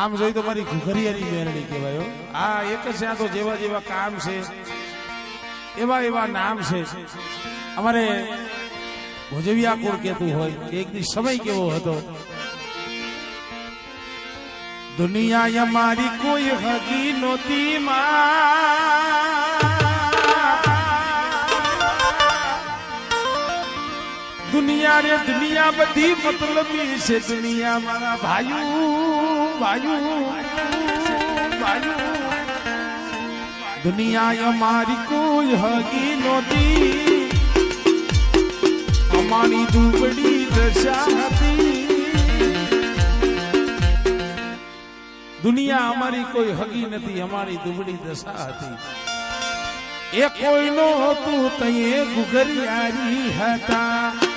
આમ જોઈ તો મારી ઘુઘરિયાની મેરણી કહેવાય આ એક જ આ તો જેવા જેવા કામ છે, એવા એવા નામ છે. અમારે ભોજવિયા કોણ કહેતું હોય, કે એક સમય કેવો હતો? દુનિયા અમારી કોઈ હગી નહોતી દુનિયા રે દુનિયા બધી મતલબી છે, દુનિયા મારા ભાઈઓ. દુનિયા અમારી કોઈ હગી નહોતી. અમારી દુબળી દશા હતી. દુનિયા અમારી કોઈ હગી નથી, અમારી દુબળી દશા હતી. એ કોઈનો તું તયે ગુગરિયારી હતા.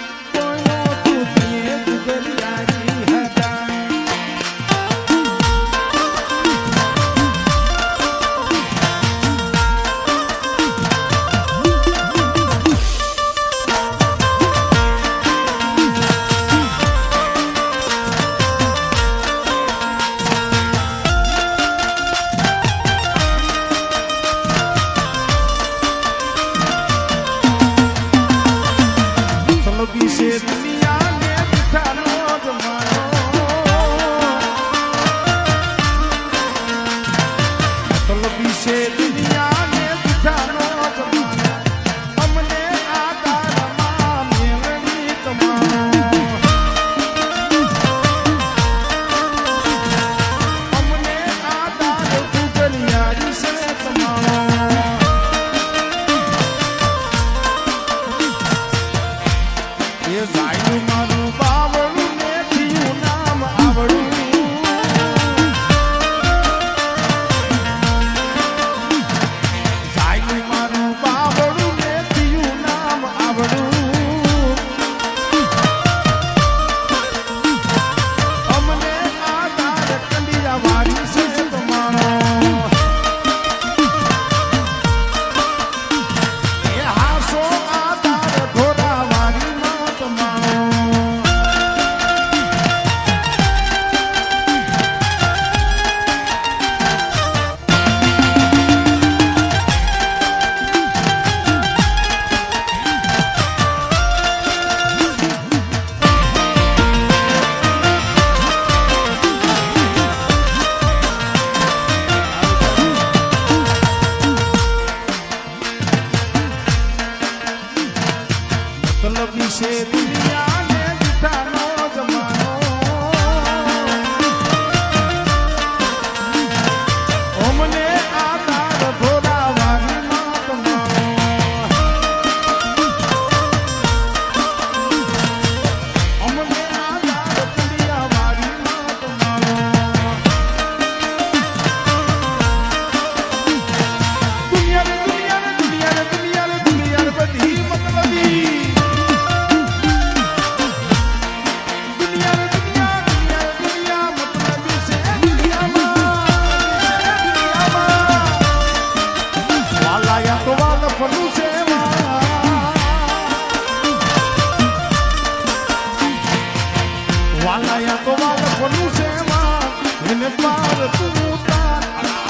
વાલાયા તો વાલકોનું છે માં એને પાર તું ઉતાર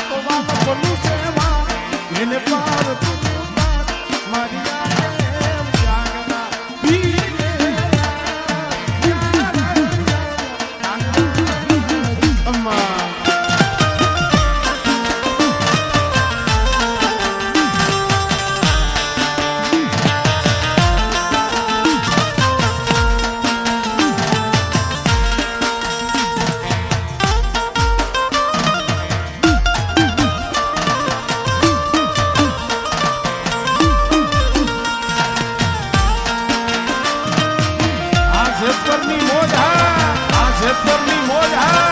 તો વાલકોનું છે માં એને પાર તું પરની મોઢા આ જેતપરની મોઢા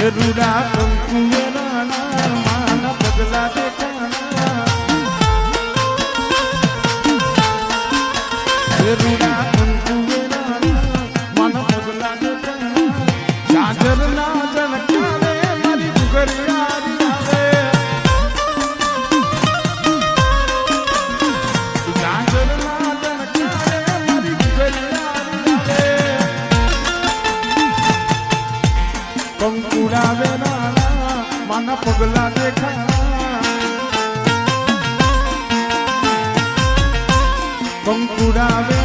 રૂડા કંકુએ નાના માના પગલા દેખાણા. રૂડા કંકુડાવે નાના માના પગલા દેખા કંકુડાવે